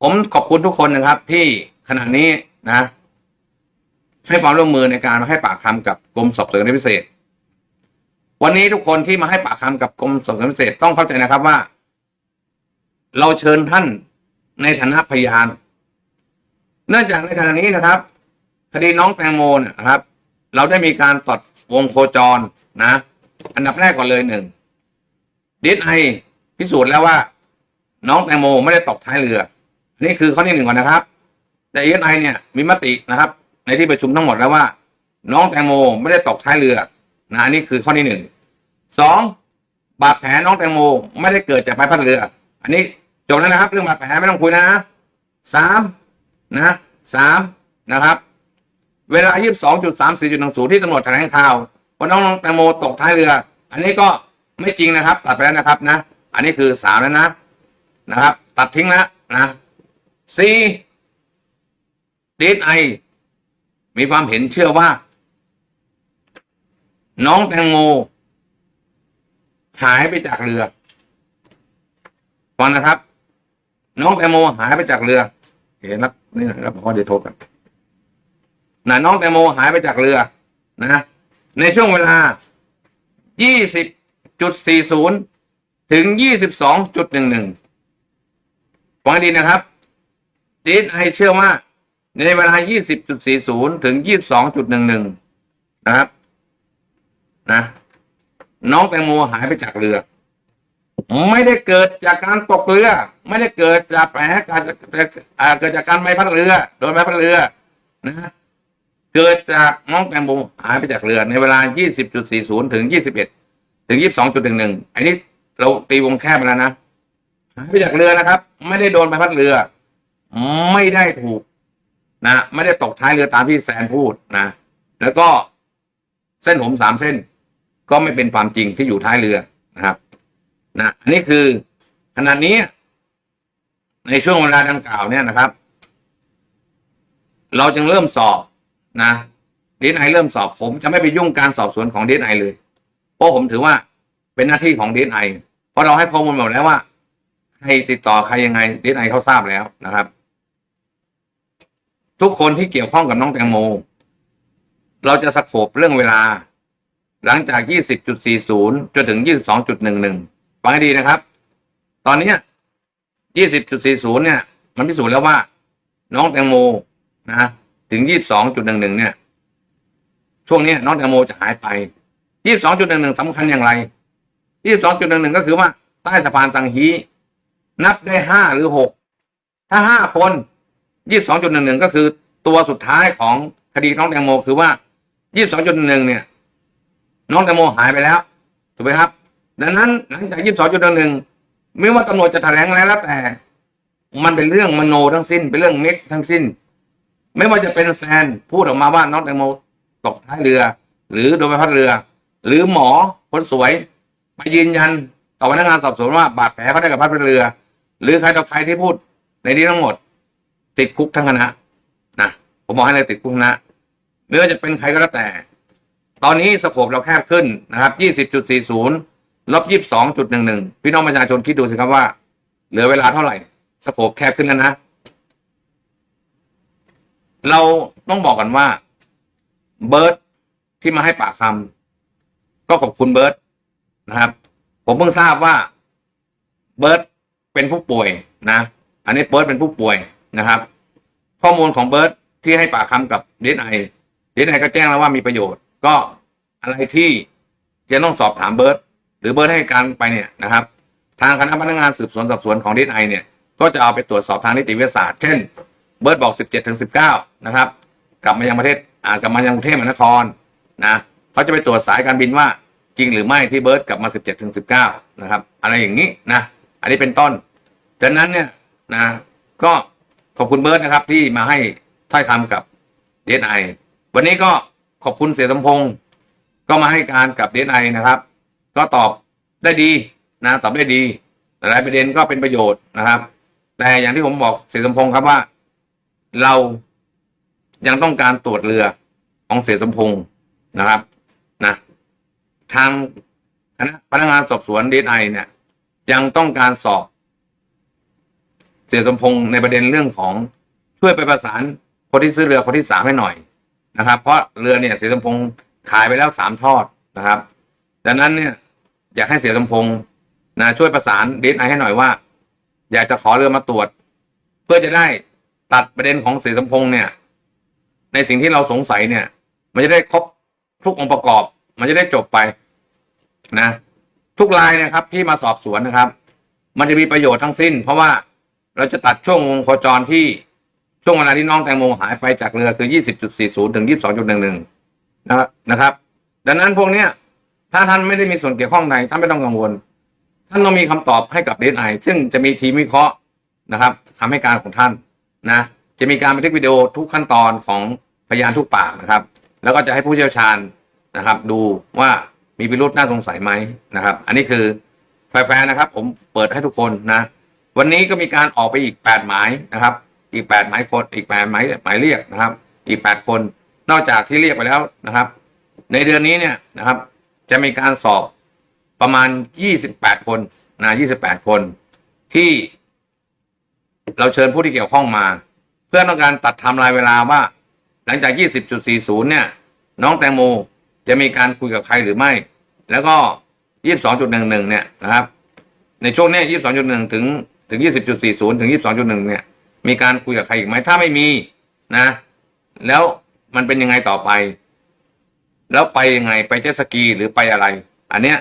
ผมขอบคุณทุกคนนะครับ ที่ขณะนี้นะ ให้ความร่วมมือในการมาให้ปากคำกับกรมสอบสวนพิเศษ วันนี้ทุกคนที่มาให้ปากคำกับกรมสอบสวนพิเศษต้องเข้าใจนะครับว่า เราเชิญท่านในฐานะพยาน เนื่องจากในขณะนี้นะครับ คดีน้องแตงโมเนยนะครับ เราได้มีการตรวจวงโคจรนะ อันดับแรกก่อนเลยหนึ่งดีไอพิสูจน์แล้วว่า น้องแตงโมไม่ได้ตกท้ายเรือ นี่คือข้อที่หนึ่งก่อนนะครับ แต่เอไอเนี่ยมีมตินะครับ ในที่ประชุมทั้งหมดแล้วว่า น้องแตงโมไม่ได้ตกท้ายเรือนะอันนี้คือข้อที่หนึ่งสองบาดแผลน้องแตงโมไม่ได้เกิดจากใบพัดเรือ อันนี้จบแล้วนะครับ เรื่องบาดแผลไม่ต้องคุยนะสามนะสามนะครับ เวลา22.34.10ที่ตำรวจแถลงข่าวว่าน้องแตงโมตกท้ายเรือ อันนี้ก็ไม่จริงนะครับ ตัดไปแล้วนะครับนะ อันนี้คือสามแล้วนะนะครับ ตัดทิ้งแล้วนะ สี่ดีไอมีความเห็นเชื่อว่า น้องแตงโม หายไปจากเรือฟังนะครับ น้องแตงโมหายไปจากเรือเห็นแล้วนี่นะครับพอเดี๋ยวโทรกันนะน้องแตงโมหายไปจากเรือ นะ ในช่วงเวลา 20.40 ถึง 22.11 ฟังให้ดีนะครับ ดีไอเชื่อว่า ในเวลา 20.40 ถึง 22.11 นะครับ นะ น้องแตงโมหายไปจากเรือ ไม่ได้เกิดจากการตกเรือ ไม่ได้เกิดจากแผลการเกิดจากการใบพัดเรือ โดนใบพัดเรือ นะ เกิดจากน้องแตงโมหายไปจากเรือ ในเวลา 20.40 ถึง 21 ถึง 22.11 อันนี้เราตีวงแคบไปแล้วนะหายไปจากเรือนะครับ ไม่ได้โดนใบพัดเรือ ไม่ได้ถูกนะไม่ได้ตกท้ายเรือตามที่แซนพูดนะแล้วก็เส้นผมสามเส้น ก็ไม่เป็นความจริงที่อยู่ท้ายเรือนะครับนะอันนี้คือขณะนี้ ในช่วงเวลาดังกล่าวเนี่ยนะครับ เราจึงเริ่มสอบนะดีไอเริ่มสอบผมจะไม่ไปยุ่งการสอบสวนของดีไอเลย เพราะผมถือว่าเป็นหน้าที่ของดีไอเพราะเราให้ข้อมูลหมดแล้วว่าใครติดต่อใครยังไงดีไอเขาทราบแล้วนะครับ ทุกคนที่เกี่ยวข้องกับน้องแตงโม เราจะสโคบเรื่องเวลา หลังจาก 20.40 จนถึง 22.11 ฟังให้ดีนะครับ ตอนนี้ย20.40 เนี่ย มันพิสูจน์แล้วว่า น้องแตงโมนะถึง 22.11 เนี่ย ช่วงนี้น้องแตงโมจะหายไป 22.11สำคัญอย่างไร 22.11 ก็คือว่าใต้สะพานสังฮี นับได้ 5 หรือ 6 ถ้า 5 คน 22.11ก็คือตัวสุดท้ายของคดีน้องแตงโมคือว่า22.11เนี่ย น้องแตงโมหายไปแล้วถูกไหมครับ ดังนั้นหลังจาก22.11ไม่ว่าตำรวจจะแถลงอะไรแล้วแต่ มันเป็นเรื่องมโนทั้งสิ้น เป็นเรื่องเม็กทั้งสิ้น ไม่ว่าจะเป็นแซนพูดออกมาว่าน้องแตงโมตกท้ายเรือ หรือโดนใบพัดเรือ หรือหมอคนสวยไปยืนยันต่อพนักงานสอบสวนว่าบาดแผลเขาได้กับพัดเรือ หรือใครต่อใครที่พูดในนี้ทั้งหมด ติดคุกทั้งคณะนะผมบอกให้เลยติดคุกคณะไม่ว่าจะเป็นใครก็แล้วแต่ ตอนนี้สโคปเราแคบขึ้นนะครับ20.40ลบ22.11พี่น้องประชาชนคิดดูสิครับว่า เหลือเวลาเท่าไหร่ สโคปแคบขึ้นแล้วนะ เราต้องบอกกันว่าเบิร์ตที่มาให้ปากคำก็ขอบคุณเบิร์ตนะครับ ผมเพิ่งทราบว่าเบิร์ตเป็นผู้ป่วยนะ อันนี้เบิร์ตเป็นผู้ป่วย นะครับ ข้อมูลของเบิร์ตที่ให้ปากคำกับดีไอดีไอก็แจ้งแล้วว่ามีประโยชน์ ก็อะไรที่จะต้องสอบถามเบิร์ตหรือเบิร์ตให้การไปเนี่ยนะครับ ทางคณะพนักงานสืบสวนสอบสวนของดีไอเนี่ย ก็จะเอาไปตรวจสอบทางนิติวิทยาศาสตร์เช่น เบิร์ตบอก 17ถึง19 นะครับ กลับมายังประเทศอ่ากลับมายังกรุงเทพมหานครนะเขาจะไปตรวจสายการบินว่าจริงหรือไม่ที่เบิร์ตกลับมา 17ถึง19 นะครับ อะไรอย่างนี้นะ อันนี้เป็นต้นดังนั้นเนี่ยนะก็ ขอบคุณเบิร์ตนะครับ ที่มาให้ถ้อยคำกับเดนไอวันนี้ก็ขอบคุณเสียสมพงศ์ก็มาให้การกับเดนไอนะครับ ก็ตอบได้ดีนะตอบได้ดีหลายประเด็นก็เป็นประโยชน์นะครับ แต่อย่างที่ผมบอกเสียสมพงศ์ครับว่า เรายังต้องการตรวจเรือของเสียสมพงศ์นะครับนะทางคณะพนักงานสอบสวนดีไอเนี่ย ยังต้องการสอบ เสียสมพงษ์ในประเด็นเรื่องของช่วยไปประสานคนที่ซื้อเรือคนที่สามให้หน่อยนะครับ เพราะเรือเนี่ยเสียสมพงษ์ขายไปแล้วสามทอดนะครับดังนั้นเนี่ยอยากให้เสียสมพงษ์นะช่วยประสานดีไอให้หน่อยว่า อยากจะขอเรือมาตรวจ เพื่อจะได้ตัดประเด็นของเสียสมพงษ์เนี่ย ในสิ่งที่เราสงสัยเนี่ย มันจะได้ครบทุกองค์ประกอบ มันจะได้จบไปนะ ทุกรายนะครับที่มาสอบสวนนะครับ มันจะมีประโยชน์ทั้งสิ้น เพราะว่า เราจะตัดช่วงวงโคจรที่ช่วงเวลาที่น้องแตงโมหายไปจากเรือคือ 20.40 ถึง 22.11 นะครับนะครับ ดังนั้นพวกเนี้ยถ้าท่านไม่ได้มีส่วนเกี่ยวข้องใดท่านไม่ต้องกังวล ท่านต้องมีคำตอบให้กับเดีไอซึ่งจะมีทีมวิเคราะห์นะครับคำให้การของท่านนะ จะมีการบันทึกวิดีโอทุกขั้นตอนของพยานทุกปากนะครับ แล้วก็จะให้ผู้เชี่ยวชาญนะครับ ดูว่ามีพิรุษน่าสงสัยไหมนะครับ อันนี้คือแฟร์ๆนะครับ ผมเปิดให้ทุกคนนะ วันนี้ก็มีการออกไปอีกแปดหมายนะครับ อีกแปดหมายคนอีกแปดหมายหมายเรียกนะครับ อีกแปดคน นอกจากที่เรียกไปแล้วนะครับ ในเดือนนี้เนี่ยนะครับ จะมีการสอบประมาณยี่สิบแปดคนนะยี่สิบแปดคนที่เราเชิญผู้ที่เกี่ยวข้องมา เพื่อต้องการตัดทำลายเวลาว่า หลังจาก 20.40 เนี่ย น้องแตงโมจะมีการคุยกับใครหรือไม่ แล้วก็ 22.11 เนี่ยนะครับ ในช่วงนี้ย22.1 ถึง ถึง20.40ถึง22.1เนี่ย มีการคุยกับใครอีกไหมถ้าไม่มีนะ แล้วมันเป็นยังไงต่อไป แล้วไปยังไงไปเจ็ตสกีหรือไปอะไร อันเนี้ย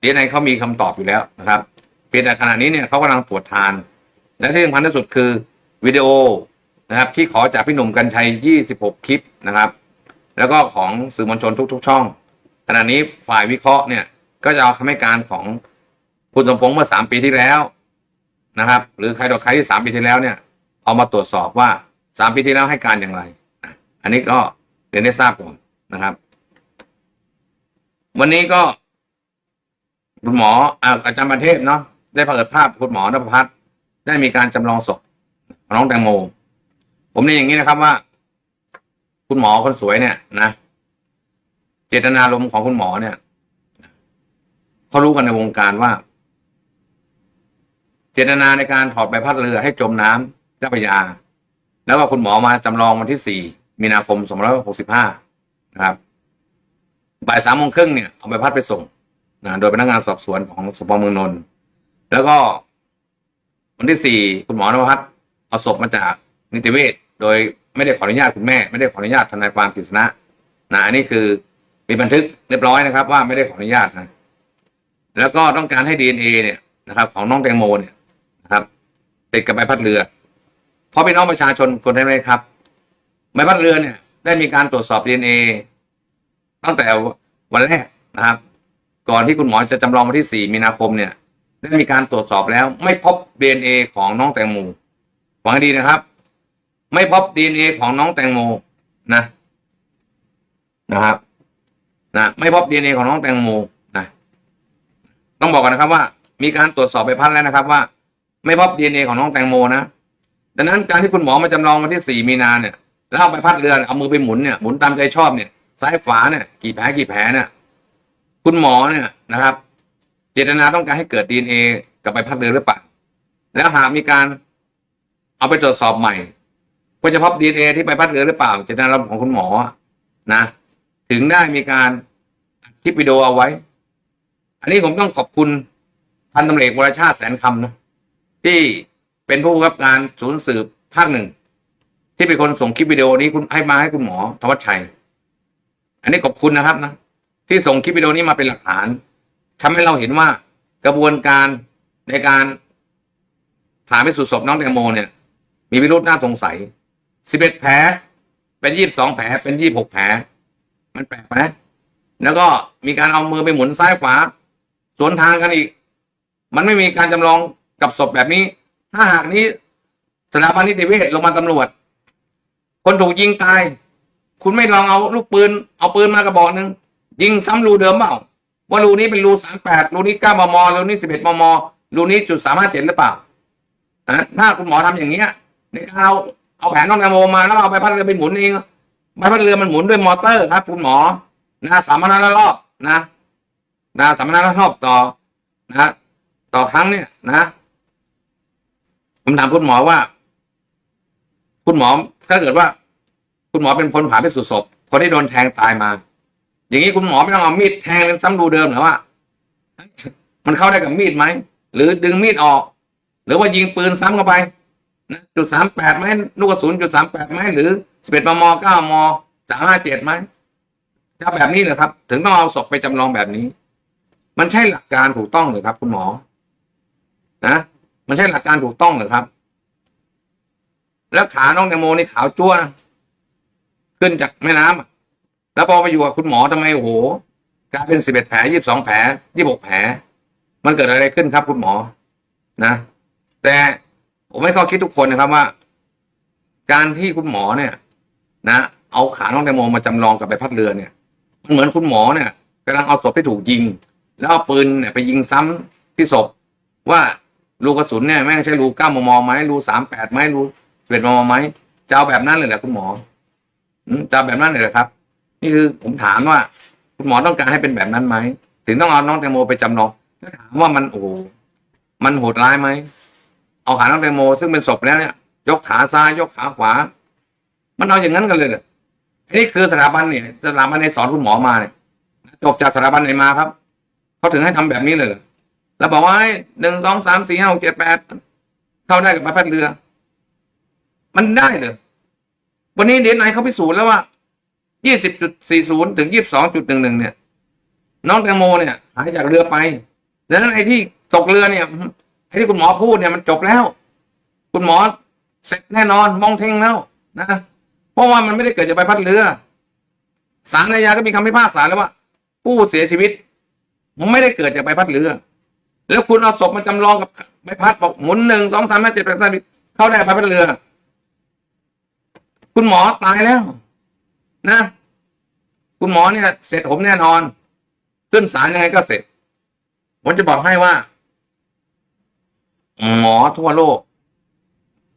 เดีไอเขามีคำตอบอยู่แล้วนะครับเพียงแต่ขณะนี้เนี่ยเขากำลังตรวจทาน และที่สำคัญที่สุดคือวิดีโอนะครับ ที่ขอจากพี่หนุ่มกัญชัย 26 คลิปนะครับ แล้วก็ของสื่อมวลชนทุก ๆ ช่อง ขณะนี้ฝ่ายวิเคราะห์เนี่ย ก็จะเอาคำให้การของคุณสมพงษ์เมื่อสามปีที่แล้ว นะครับ หรือใครต่อใครที่สามปีที่แล้วเนี่ย เอามาตรวจสอบว่าสามปีที่แล้วให้การอย่างไร อันนี้ก็เรียนได้ทราบก่อนนะครับ วันนี้ก็คุณหมออาจารย์ประเทศเนาะได้เปิดภาพคุณหมอนภพัฒน์ได้มีการจำลองศพน้องแตงโม ผมเรียนอย่างนี้นะครับว่า คุณหมอคนสวยเนี่ยนะเจตนารมณ์ของคุณหมอเนี่ยเขารู้กันในวงการว่า เจตนาในการถอดใบพัดเรือให้จมน้ำเจ้าพระยา แล้วก็คุณหมอมาจำลองวันที่สี่มีนาคมสองร้อยหกสิบห้านะครับบ่ายสามโมงครึ่งเนี่ยเอาใบพัดไปส่งนะโดยพนักงานสอบสวนของสพเมืองนนท์แล้วก็วันที่สี่คุณหมอนภัสเอาศพมาจากนิติเวชโดยไม่ได้ขออนุญาตคุณแม่ ไม่ได้ขออนุญาตทนายความกฤษณะนะอันนี้คือมีบันทึกเรียบร้อยนะครับ ว่าไม่ได้ขออนุญาตนะแล้วก็ต้องการให้ดีเอ็นเอเนี่ยนะครับ ของน้องแตงโมเนี่ย ติดกับใบพัดเรือ เพราะพี่น้องประชาชนคนได้ไหมครับใบพัดเรือเนี่ย ได้มีการตรวจสอบดีเอ็นเอตั้งแต่วันแรกนะครับ ก่อนที่คุณหมอจะจำลองวันที่ 4 มีนาคมเนี่ย ได้มีการตรวจสอบแล้ว ไม่พบ DNA ของน้องแตงโมฟังให้ดีนะครับ ไม่พบ DNA ของน้องแตงโมนะ นะครับนะไม่พบ DNA ของน้องแตงโมนะต้องบอกกันนะครับว่า มีการตรวจสอบไปพัดแล้วนะครับว่า ไม่พบ DNA ของน้องแตงโมนะดังนั้นการที่คุณหมอมาจำลองวันที่4มีนาเนี่ย แล้วเอาไปพัดเรือเอามือไปหมุนเนี่ยหมุนตามใจชอบเนี่ยซ้ายขวาเนี่ยกี่แผลกี่แผลเนี่ยคุณหมอเนี่ยนะครับ เจตนาต้องการให้เกิดดีเอกับใบพัดเรือหรือเปล่าแล้วหากมีการเอาไปตรวจสอบใหม่ก็จะพบดีเอที่ใบพัดเรือหรือเปล่า เจตนาของคุณหมอนะ ถึงได้มีการคลิปวิดีโอเอาไว้ อันนี้ผมต้องขอบคุณพันตำรวจเอกวรชาติแสนคำนะ ที่เป็นผู้กับการศูนย์สืบภาคหนึ่ง ที่เป็นคนส่งคลิปวิดีโอนี้คุณให้มาให้คุณหมอธวัชชัย อันนี้ขอบคุณนะครับนะที่ส่งคลิปวิดีโอนี้มาเป็นหลักฐานทำให้เราเห็นว่ากระบวนการในการผ่าพิสูจน์ศพน้องแตงโมเนี่ย มีวิรุธน่าสงสัย11แผลเป็น22แผลเป็น26แผลมันแปลกไหมแล้วก็มีการเอามือไปหมุนซ้ายขวาสวนทางกันอีก มันไม่มีการจำลอง กับศพแบบนี้ ถ้าหากนี้สถาบันนิติเวชโรงพยาบาลตำรวจ คนถูกยิงตาย คุณไม่ลองเอาลูกปืน เอาปืนมากระบอกหนึ่งยิงซ้ำรูเดิมเปล่า ว่ารูนี้เป็นรูสามแปดรูนี้เก้ามมรูนี้สิบเอ็ดมมรูนี้จุดสามห้าเจ็ดหรือเปล่านะถ้าคุณหมอทำอย่างเงี้ยในการเอาเอาแผงน้องแตงโมมาแล้วเอาใบพัดเรือไปหมุนเองใบพัดเรือมันหมุนด้วยมอเตอร์ครับคุณหมอนะสามพันละรอบนะนะสามพันละรอบต่อนะ ต่อครั้งเนี่ยนะ ผมถามคุณหมอว่า คุณหมอถ้าเกิดว่า คุณหมอเป็นคนผ่าพิสูจน์ศพคนที่โดนแทงตายมา อย่างนี้คุณหมอไม่ต้องเอามีดแทงซ้ำรูเดิมหรือว่า มันเข้าได้กับมีดไหมหรือดึงมีดออก หรือว่ายิงปืนซ้ำเข้าไปนะจุดสามแปดไหมลูกกระสุนจุดสามแปดไหมหรือสิบเอ็ดมมเก้ามสามห้าเจ็ดไหมถ้าแบบนี้เลยครับ ถึงต้องเอาศพไปจำลองแบบนี้ มันใช่หลักการถูกต้องหรือครับ คุณหมอ นะ มันใช่หลักการถูกต้องหรือครับ แล้วขาน้องแตงโมนี่ขาวจ้วนขึ้นจากแม่น้ำอะแล้วพอไปอยู่กับคุณหมอทำไมโอ้โหกลายเป็นสิบเอ็ดแผลยี่สิบสองแผลยี่หกแผล มันเกิดอะไรขึ้นครับคุณหมอ นะ แต่ผมไม่ข้อคิดทุกคนนะครับว่า การที่คุณหมอเนี่ย นะเอาขาน้องแตงโมมาจำลองกับใบพัดเรือเนี่ยมันเหมือนคุณหมอเนี่ยกำลังเอาศพที่ถูกยิง แล้วเอาปืนเนี่ยไปยิงซ้ำที่ศพว่า รูกระสุนเนี่ยแม่งใช่รูเก้ามมไหมรูสามแปดไหมรูสิบเอ็ดมมไหมจะเอาแบบนั้นเลยเหรอคุณหมอจะเอาแบบนั้นเลยเหรอครับ นี่คือผมถามว่า คุณหมอต้องการให้เป็นแบบนั้นไหมถึงต้องเอาน้องแตงโมไปจำลองแล้วถามว่ามันโอ้โหมันโหดร้ายไหมเอาขาน้องแตงโมซึ่งเป็นศพแล้วเนี่ย ยกขาซ้ายยกขาขวา มันเอาอย่างนั้นกันเลยเหรออันนี้คือสถาบันเนี่ยสถาบันในสอนคุณหมอมาเนี่ยจบจากสถาบันไหนมาครับเขาถึงให้ทำแบบนี้เลยเหรอ แล้วบอกว่าหนึ่งสองสามสี่ห้าหกเจ็ดแปดเข้าได้กับใบพัดเรือ มันได้เลยวันนี้เดนไนเขาพิสูจน์แล้วว่ายี่สิบจุดสี่ศูนย์ถึงยี่สิบสองจุดหนึ่งหนึ่งเนี่ย น้องแตงโมเนี่ยหายจากเรือไปดังนั้นไอ้ที่ตกเรือเนี่ยไอ้ที่คุณหมอพูดเนี่ยมันจบแล้ว คุณหมอเสร็จแน่นอนมองเท่งแล้วนะเพราะว่ามันไม่ได้เกิดจากใบพัดเรือศาลอาญาก็มีคำพิพากษาแล้วว่า ผู้เสียชีวิตมันไม่ได้เกิดจากใบพัดเรือ แล้วคุณเอาศพมาจำลองกับใบพัดบอกหมุนหนึ่งสองสามห้าเจ็ดแปดเก้าสิบเข้าได้กับใบพัดเรือ คุณหมอตายแล้ว นะ คุณหมอเนี่ย เสร็จผมแน่นอน ขึ้นศาลยังไงก็เสร็จ ผมจะบอกให้ว่า หมอทั่วโลก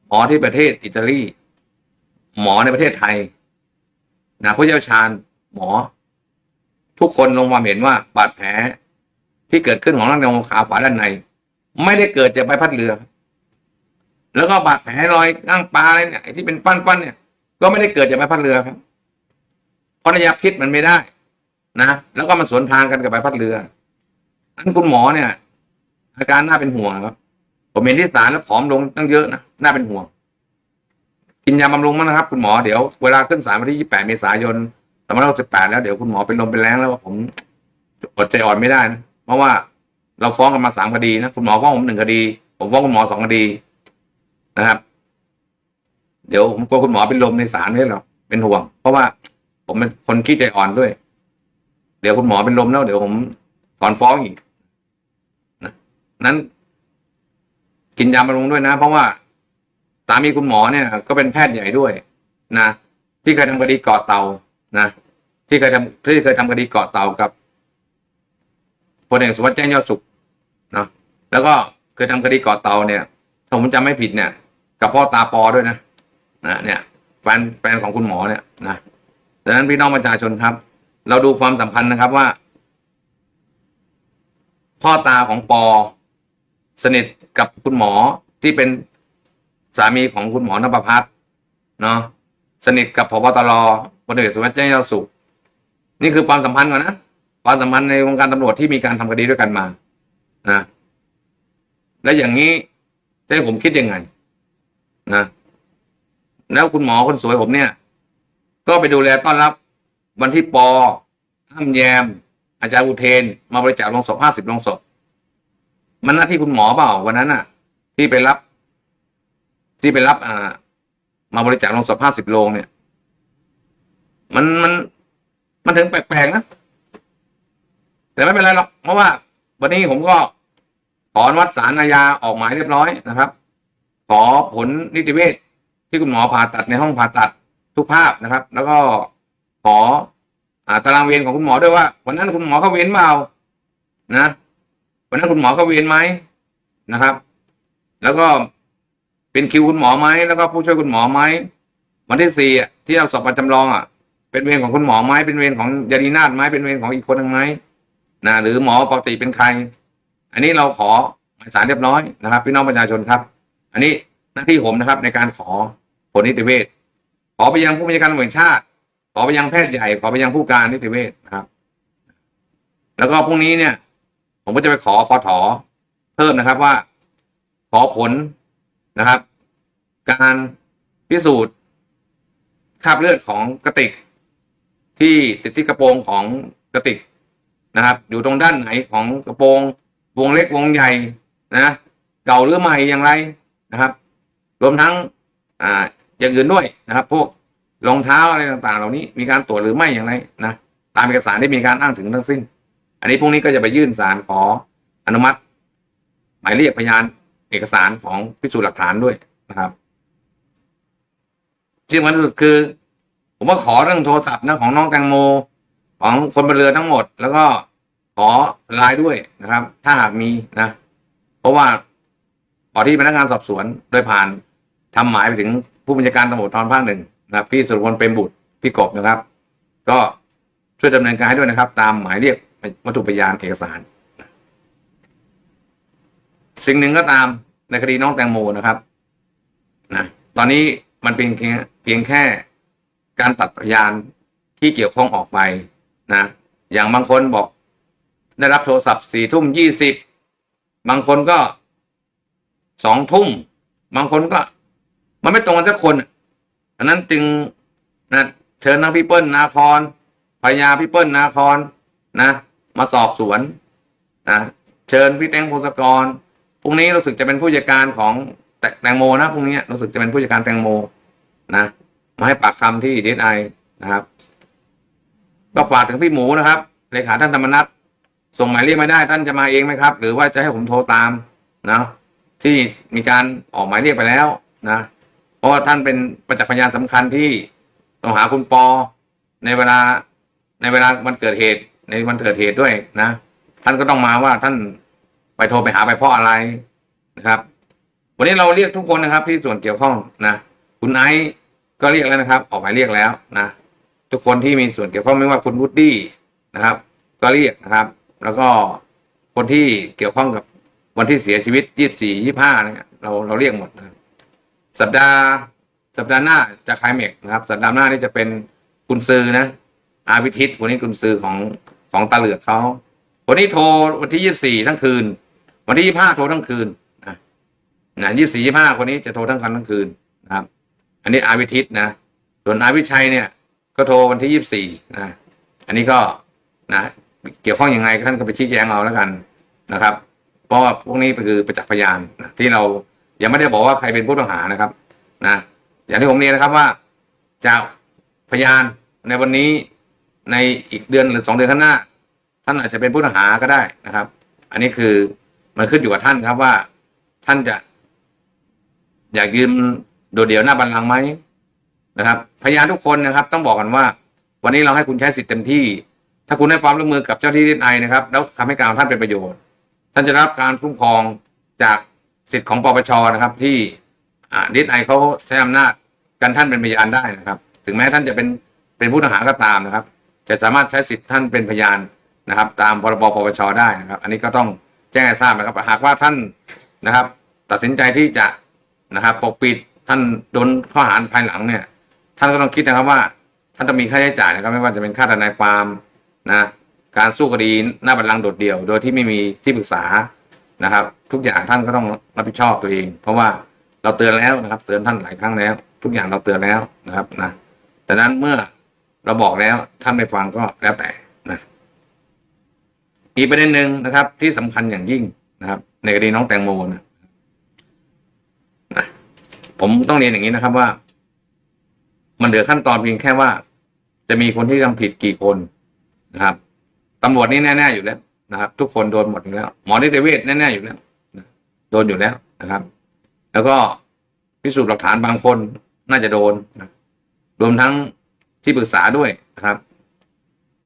หมอที่ประเทศอิตาลี หมอในประเทศไทย นะผู้เชี่ยวชาญหมอ ทุกคนลงความเห็นว่าบาดแผล ที่เกิดขึ้นของร่างกายขาขวาด้านใน ไม่ได้เกิดจากใบพัดเรือ แล้วก็บาดแผลรอยก้างปลาอะไรเนี่ยที่เป็นฟันๆเนี่ย ก็ไม่ได้เกิดจากใบพัดเรือครับ เพราะระยะพิษมันไม่ได้นะแล้วก็มันสวนทางกันกับใบพัดเรืออันคุณหมอเนี่ย อาการน่าเป็นห่วงครับ ผมเห็นที่สารแล้วผอมลงตั้งเยอะนะน่าเป็นห่วง กินยาบำรุงมั้งนะครับ คุณหมอเดี๋ยวเวลาขึ้นศาลวันที่28เมษายน2568แล้วเดี๋ยวคุณหมอเป็นลมเป็นแรงแล้วผมอดใจอ่อนไม่ได้นะ เพราะว่าเราฟ้องกันมาสามคดีนะคุณหมอฟ้องผมหนึ่งคดี ผมฟ้องคุณหมอสองคดีนะครับ เดี๋ยวผมกลัวคุณหมอเป็นลมในศาลไม่ใช่หรอเป็นห่วง เพราะว่าผมเป็นคนขี้ใจอ่อนด้วย เดี๋ยวคุณหมอเป็นลมแล้ว เดี๋ยวผมถอนฟ้องอีกนะนั้น กินยาบำรุงด้วยนะ เพราะว่าสามีคุณหมอเนี่ย ก็เป็นแพทย์ใหญ่ด้วย นะที่เคยทำคดีเกาะเตานะที่เคยทำที่เคยทำคดีเกาะเตากับ พลเอกสุวัสดิ์แจ้งยอดสุขเนาะแล้วก็เคยทำคดีเกาะเตาเนี่ยถ้าผมจำไม่ผิดเนี่ย กับพ่อตาปอด้วยนะนะเนี่ยแฟนแฟนของคุณหมอเนี่ยนะดังนั้นพี่น้องประชาชนครับ เราดูความสัมพันธ์นะครับว่า พ่อตาของปอสนิทกับคุณหมอที่เป็นสามีของคุณหมอนภพัฒน์เนาะสนิทกับพบตรพลเอกสุวัสดิ์แจ้งยอดสุข นี่คือความสัมพันธ์ก่อนนะ ความสัมพันธ์ในวงการตำรวจที่มีการทำคดีด้วยกันมานะและอย่างนี้จะให้ผมคิดยังไงนะแล้วคุณหมอคนสวยผมเนี่ย ก็ไปดูแลต้อนรับ วันที่ปอห้ามแยม อาจารย์อุเทน มาบริจาคลงศพห้าสิบลงศพมันหน้าที่คุณหมอเปล่าวันนั้นน่ะ ที่ไปรับ ที่ไปรับ อ่า มาบริจาคลงศพห้าสิบโลงเนี่ย มันมันมันถึงแปลกๆนะ แต่ไม่เป็นไรหรอกเพราะว่า วันนี้ผมก็ขออนุมัดสารอาญาออกหมายเรียบร้อยนะครับ ขอผลนิติเวชที่คุณหมอผ่าตัดในห้องผ่าตัดทุกภาพนะครับ แล้วก็ขออตารางเวรของคุณหมอด้วยว่า วันนั้นคุณหมอเข้าเวรเปล่านะ วันนั้นคุณหมอเข้าเวรไหมนะครับ แล้วก็เป็นคิวคุณหมอไหมแล้วก็ผู้ช่วยคุณหมอไหมวันที่สี่อะที่เอาศพมาจำลองอะเป็นเวรของคุณหมอไหมเป็นเวรของยานีนาฏไหมเป็นเวรของอีกคนหนึ่งไหม นะหรือหมอปกติเป็นใคร อันนี้เราขอหมายสารเรียบร้อยนะครับ พี่น้องประชาชนครับ อันนี้หน้าที่ผมนะครับในการขอผลนิติเวชขอไปยังผู้บัญชาการตำรวจแห่งชาติ ขอไปยังแพทย์ใหญ่ ขอไปยังผู้การนิติเวชนะครับ แล้วก็พรุ่งนี้เนี่ย ผมก็จะไปขอพอถอเพิ่มนะครับว่า ขอผลนะครับ การพิสูจน์คราบเลือดของกระติก ที่ติดที่กระโปรงของกระติก นะครับ อยู่ตรงด้านไหนของกระโปรงวงเล็กวงใหญ่นะเก่าหรือใหม่อย่างไรนะครับ รวมทั้งอ่าอย่างอื่นด้วยนะครับ พวกรองเท้าอะไรต่างๆ เหล่านี้มีการตรวจหรือไม่อย่างไรนะตามเอกสารที่มีการอ้างถึงทั้งสิ้น อันนี้พรุ่งนี้ก็จะไปยื่นศาลขออนุมัติ หมายเรียกพยานเอกสารของพิสูจน์หลักฐานด้วยนะครับที่สำคัญที่สุดคือ ผมว่าขอเรื่องโทรศัพท์นะของน้องแตงโม ของคนบนเรือทั้งหมด แล้วก็ขอลน์ด้วยนะครับ ถ้าหากมีนะ เพราะว่าขอที่พนักงานสอบสวนโดยผ่านทำหมายไปถึงผู้บัญชาการตำรวจทอนภาคหนึ่งนะพี่สุรพลเป็นบุตรพี่กบนะครับ ก็ช่วยดำเนินการให้ด้วยนะครับ ตามหมายเรียกวัตถุพยานเอกสาร สิ่งหนึ่งก็ตามในคดีน้องแตงโมนะครับนะตอนนี้มันเป็นเพียงเพียงแค่การตัดพยานที่เกี่ยวข้องออกไป นะอย่างบางคนบอก ได้รับโทรศัพท์สี่ทุ่มยี่สิบบางคนก็สองทุ่มบางคนก็ มันไม่ตรงกันสักคนอันนั้นจึงนะเชิญทั้งพี่เปิ้ลนาคอนภรรยาพี่เปิ้ลนาคอนนะ มาสอบสวนนะเชิญพี่แตงพงศกรพรุ่งนี้รู้สึกจะเป็นผู้จัดการของแตแตงโมนะพรุ่งนี้รู้สึกจะเป็นผู้จัดการแตงโมนะมาให้ปากคำที่ดีไอนะครับ ก็ฝากถึงพี่หมูนะครับเลขาท่านธรรมนัฐส่งหมายเรียกไม่ได้ท่านจะมาเองไหมครับ หรือว่าจะให้ผมโทรตามนะที่มีการออกหมายเรียกไปแล้วนะเพราะว่าท่านเป็นประจักษ์พยานสำคัญที่ต้องหาคุณปอในเวลาในเวลาวันเกิดเหตุ ในวันเกิดเหตุด้วยนะ ท่านก็ต้องมาว่าท่านไปโทรไปหาไปเพราะอะไรนะครับ วันนี้เราเรียกทุกคนนะครับ ที่ส่วนเกี่ยวข้องนะคุณไอซ์ก็เรียกแล้วนะครับ ออกหมายเรียกแล้วนะ ทุกคนที่มีส่วนเกี่ยวข้องไม่ว่าคุณวูดดี้นะครับ ก็เรียกนะครับ แล้วก็คนที่เกี่ยวข้องกับวันที่เสียชีวิตยี่สี่ยี่ห้าเนี่ยเราเราเรียกหมดนะครับสัปดาห์ สัปดาห์หน้าจะคลายเมกนะครับ สัปดาห์หน้านี่จะเป็นคุณซือนะ อาวิทิตวันนี้คุณซือของของตาเหลือกเขาวันนี้โทรวันที่ยี่สี่ทั้งคืน วันที่ยี่ห้าโทรทั้งคืนนะนะยี่สี่ยี่ห้าคนนี้จะโทรทั้งคันทั้งคืนนะครับ อันนี้อาวิทิตนะ ส่วนอาวิชัยเนี่ย ก็โทรวันที่ยี่สี่นะอันนี้ก็นะเกี่ยวข้องยังไงท่านก็ไปชี้แจงเอาแล้วกันนะครับ เพราะว่าพวกนี้คือประจักษ์พยานนะที่เรายังไม่ได้บอกว่าใครเป็นผู้ต้องหานะครับนะอย่างที่ผมเรียนนะครับว่าจากพยานในวันนี้ในอีกเดือนหรือสองเดือนข้างหน้า ท่านอาจจะเป็นผู้ต้องหาก็ได้นะครับ อันนี้คือมันขึ้นอยู่กับท่านครับว่าท่านจะ อยากยืนโดดเดี่ยวหน้าบัลลังก์ไหม นะครับพยานทุกคนนะครับ ต้องบอกกันว่า วันนี้เราให้คุณใช้สิทธิ์เต็มที่ ถ้าคุณให้ความร่วมมือกับเจ้าที่ดีไอนะครับ แล้วคำให้การของท่านเป็นประโยชน์ ท่านจะรับการคุ้มครองจากสิทธิ์ของปปชนะครับ ที่ดีไอเขาใช้อำนาจกันท่านเป็นพยานได้นะครับ ถึงแม้ท่านจะเป็นเป็นผู้ต้องหาก็ตามนะครับ จะสามารถใช้สิทธิ์ท่านเป็นพยานนะครับ ตามพรบปปชได้นะครับ อันนี้ก็ต้องแจ้งให้ทราบนะครับ หากว่าท่านนะครับ ตัดสินใจที่จะนะครับปกปิดท่านโดนข้อหาภายหลังเนี่ย ท่านก็ต้องคิดนะครับว่า ท่านต้องมีค่าใช้จ่ายนะครับไม่ว่าจะเป็นค่าทนายความนะการสู้คดีหน้าบัลลังก์โดดเดี่ยว โดยที่ไม่มีที่ปรึกษานะครับ ทุกอย่างท่านก็ต้องรับผิดชอบตัวเอง เพราะว่าเราเตือนแล้วนะครับ เตือนท่านหลายครั้งแล้ว ทุกอย่างเราเตือนแล้วนะครับนะแต่นั้นเมื่อเราบอกแล้วท่านไม่ฟังก็แล้วแต่นะอีกประเด็นหนึ่งนะครับ ที่สำคัญอย่างยิ่งนะครับ ในคดีน้องแตงโมนะนะผมต้องเรียนอย่างนี้นะครับว่า มันเหลือขั้นตอนเพียงแค่ว่า จะมีคนที่ทำผิดกี่คนนะครับตำรวจนี่แน่ๆอยู่แล้วนะครับ ทุกคนโดนหมดอยู่แล้ว หมอนิติเวชแน่ๆอยู่แล้วโดนอยู่แล้วนะครับ แล้วก็พิสูจน์หลักฐานบางคนน่าจะโดนนะรวมทั้งที่ปรึกษาด้วยนะครับ